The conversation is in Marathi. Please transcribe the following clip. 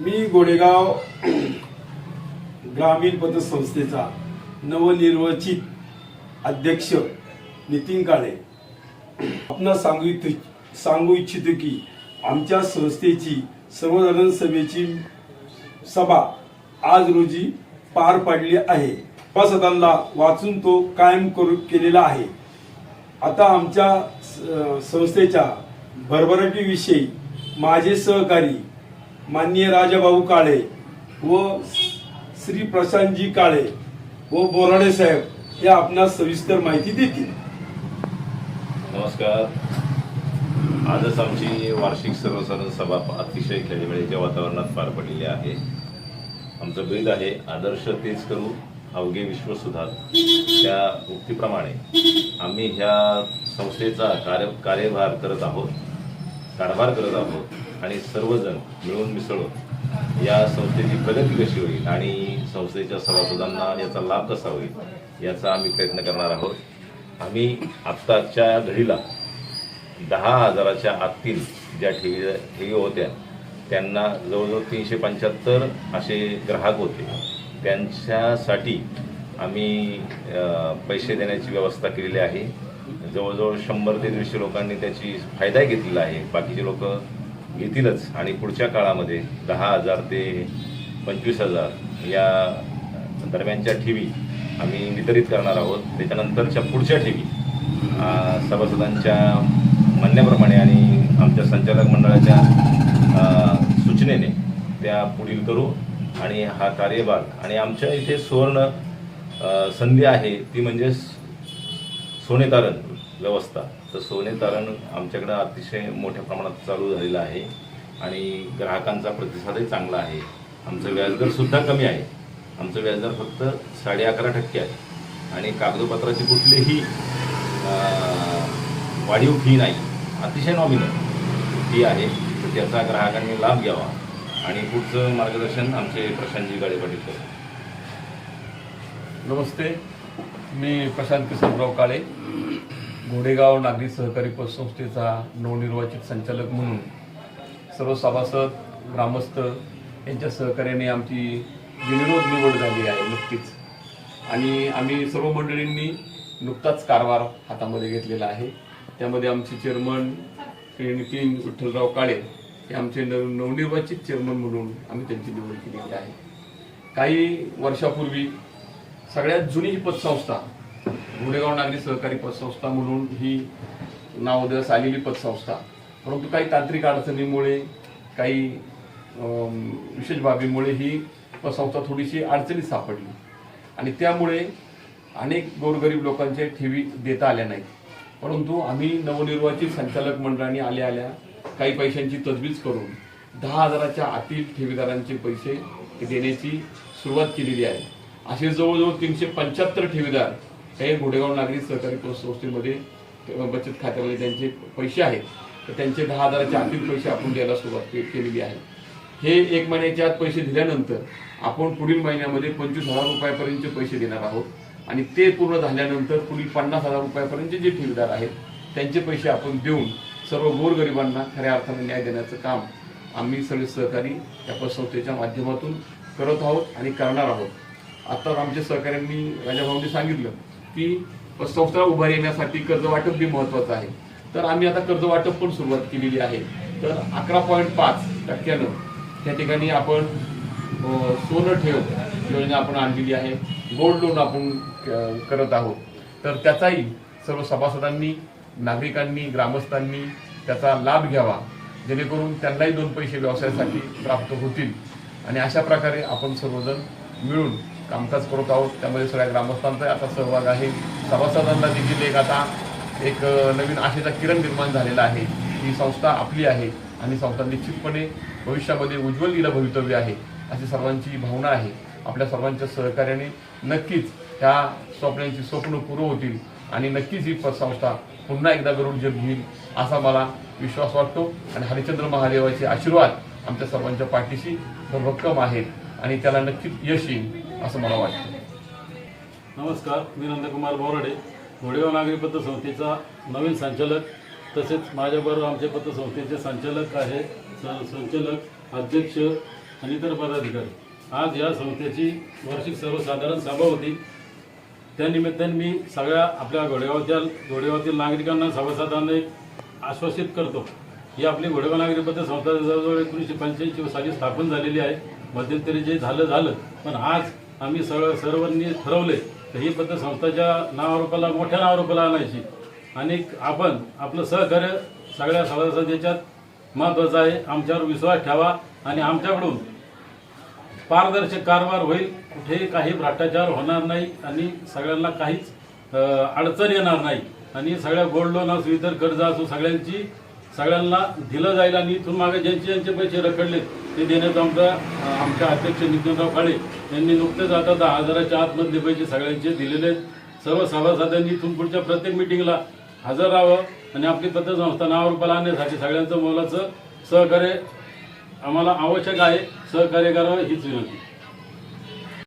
मी गोडेगाव ग्रामीण पतसंस्थेचा नवनिर्वाचित अध्यक्ष नितीन काळे. आपण सांगू सांगू इच्छितो की आमच्या संस्थेची सर्वसाधारण सभेची सभा आज रोजी पार पाडली आहे. सभासदांना वाचून तो कायम करू केलेला आहे. आता आमच्या स- संस्थेच्या भरभराटीविषयी माझे सहकारी माननीय राजाभाऊ काळे व श्री प्रशांतजी काळे व बोराडे साहेब हे आपणास सविस्तर माहिती देतील. नमस्कार. आजच आमची वार्षिक सर्वसाधारण सभा अतिशय खेळीमेळीच्या वातावरणात पार पडलेली आहे. आमचं बिल आहे आदर्श तेच करू अवघे विश्व सुधार. त्या उक्तीप्रमाणे आम्ही ह्या संस्थेचा कार्य कार्यभार करत आहोत कारभार करत आहोत आणि सर्वजण मिळून मिसळून या संस्थेची प्रगती कशी होईल आणि संस्थेच्या सभासदांना याचा लाभ कसा होईल याचा आम्ही प्रयत्न करणार आहोत. आम्ही आत्ताच्या घडीला दहा हजाराच्या आतील ज्या ठेवी ठेवी होत्या त्यांना जवळजवळ तीनशे पंच्याहत्तर असे ग्राहक होते. त्यांच्यासाठी आम्ही पैसे देण्याची व्यवस्था केलेली आहे. जवळजवळ शंभर ते दीडशे लोकांनी त्याची फायदा घेतलेला आहे. बाकीचे लोक घेतीलच. आणि पुढच्या काळामध्ये दहा हजार ते पंचवीस हजार या दरम्यानच्या ठेवी आम्ही वितरित करणार आहोत. त्याच्यानंतरच्या पुढच्या ठेवी सभासदांच्या म्हणण्याप्रमाणे आणि आमच्या संचालक मंडळाच्या सूचनेने त्या पुढील करू आणि हा कार्यभाग आणि आमच्या इथे सुवर्ण संधी आहे ती म्हणजे सोने तारण व्यवस्था. तर सोने तारण आमच्याकडं अतिशय मोठ्या प्रमाणात चालू झालेलं आहे आणि ग्राहकांचा प्रतिसादही चांगला आहे. आमचं व्याजदर सुद्धा कमी आहे. आमचं व्याजदर फक्त साडे अकरा टक्के आहे. आणि कागदपत्राची कुठलीही वाढीव फी नाही. अतिशय नॉमिनल फी आहे तर त्याचा ग्राहकांनी लाभ घ्यावा आणि पुढचं मार्गदर्शन आमचे प्रशांतजी गाडे पाटील करतो नमस्ते मी प्रशांत किसनराव काळे घोडेगाव नागरी सहकारी पतसंस्थेचा नवनिर्वाचित संचालक म्हणून सर्व सभासद ग्रामस्थ यांच्या सहकार्याने आमची बिनविरोध निवड झाली आहे नुकतीच. आणि आम्ही सर्व मंडळींनी नुकताच कारभार हातामध्ये घेतलेला आहे. त्यामध्ये आमचे चेअरमन श्री नितीन विठ्ठलराव काळे हे आमचे नव नवनिर्वाचित चेअरमन म्हणून आम्ही त्यांची निवड केलेली आहे. काही वर्षापूर्वी सगळ्यात जुनी ही पतसंस्था गुन्हेगाव नागरी सहकारी पतसंस्था म्हणून ही नावोदयास आलेली पतसंस्था परंतु काही तांत्रिक अडचणीमुळे काही विशेष बाबीमुळे ही पतसंस्था थोडीशी अडचणीत सापडली. आणि त्यामुळे अनेक गोरगरीब लोकांच्या ठेवी देता आल्या नाहीत. परंतु आम्ही नवनिर्वाचित संचालक मंडळाने आल्या आल्या काही पैशांची तजवीज करून दहा हजाराच्या आतील ठेवीदारांचे पैसे देण्याची सुरुवात केलेली आहे. असे जवळजवळ तीनशे पंच्याहत्तर ठेवीदार हे गुढेगाव नागरी सहकारी संस्थेमध्ये बचत खात्यामध्ये त्यांचे पैसे आहेत. तर त्यांचे दहा हजाराच्या आतील पैसे आपण द्यायला सुरुवात केलेली आहे. हे एक महिन्याच्या आत पैसे दिल्यानंतर आपण पुढील महिन्यामध्ये पंचवीस हजार रुपयापर्यंतचे पैसे देणार आहोत. आणि ते पूर्ण झाल्यानंतर पुढील पन्नास हजार रुपयापर्यंतचे जे ठेवीदार आहेत त्यांचे पैसे आपण देऊन सर्व गोरगरिबांना खऱ्या अर्थाने न्याय देण्याचं काम आम्ही सगळे सहकारी या पतसंस्थेच्या माध्यमातून करत आहोत आणि करणार आहोत. आता आमच्या सहकाऱ्यांनी राजाभाऊंनी सांगितलं की पतसंस्था उभारी येण्यासाठी कर्ज वाटप बी महत्वाचं आहे. तर आम्ही आता कर्ज वाटप पण सुरुवात केलेली आहे. तर अकरा पॉईंट पाच टक्क्यानं त्या ठिकाणी आपण सोनं ठेव योजना आपण आणलेली आहे. गोल्ड लोन आपण क- करत आहोत. तर त्याचाही सर्व सभासदांनी नागरिकांनी ग्रामस्थांनी त्याचा लाभ घ्यावा. जेणेकरून त्यांनाही दोन पैसे व्यवसायासाठी प्राप्त होतील. आणि अशा प्रकारे आपण सर्वजण मिळून कामकाज करत आहोत. त्यामध्ये सगळ्या ग्रामस्थांचा आता सहभाग आहे. सभासदांना देखील एक आता एक नवीन आशेचा किरण निर्माण झालेला आहे. ही संस्था आपली आहे आणि संस्था निश्चितपणे भविष्यामध्ये उज्ज्वल गेलं भवितव्य आहे अशी सर्वांची भावना आहे. आपल्या सर्वांच्या सहकार्याने नक्कीच ह्या स्वप्नांची स्वप्न पूर्ण होतील आणि नक्कीच ही प- संस्था पुन्हा एकदा गरुड जग घेईल असा मला विश्वास वाटतो. आणि हरिचंद्र महादेवाचे आशीर्वाद आमच्या सर्वांच्या पाठीशी भक्कम आहेत आणि त्याला नक्कीच यश येईल असं मला वाटतं. नमस्कार मी नंदकुमार बोराडे घोडेगाव नागरी पतसंस्थेचा नवीन संचालक तसेच माझ्याबरोबर आमच्या पतसंस्थेचे संचालक आहे संचालक अध्यक्ष आणि इतर पदाधिकारी. आज या संस्थेची वार्षिक सर्वसाधारण सभा होती. त्यानिमित्ताने मी सगळ्या आपल्या घोडेगावच्या घोडेगावातील नागरिकांना सभासदांना एक आश्वासित करतो ही आपली घोडेगाव नागरिकबद्दल संस्था जवळजवळ एकोणीसशे पंच्याऐंशी साली स्थापन झालेली आहे. मध्यंतरी जे झालं झालं. पण आज आम्ही सर्व सर्वांनी ठरवले तर ही पद्धत संस्थाच्या नावारोपाला मोठ्या नावारोपाला आणायची. आणि आपण आपलं सहकार्य सगळ्या सभासद याच्यात महत्त्वाचं आहे. आमच्यावर विश्वास ठेवा आणि आमच्याकडून पारदर्शक कारभार होईल. कुठेही काही भ्रष्टाचार होणार नाही आणि सगळ्यांना काहीच अडचण येणार नाही. आणि सगळ्या गोल्ड लोन असू इतर कर्ज असो सगळ्यांची सगळ्यांना दिलं जाईल आणि इथून मागे ज्यांचे ज्यांचे पैसे रखडले ते देण्याचं आमचा आमच्या अध्यक्ष नितीनराव काळे यांनी नुकतेच आता दहा हजाराच्या आतमधले पैसे सगळ्यांचे दिलेले आहेत. सर्व सभासदांनी इथून पुढच्या प्रत्येक मिटिंगला हजर राहावं आणि आपली पतसंस्था नावारूपाला आणण्यासाठी सगळ्यांचं मोलाचं सहकार्य आम्हाला आवश्यक आहे. सहकार्य करावं हीच विनंती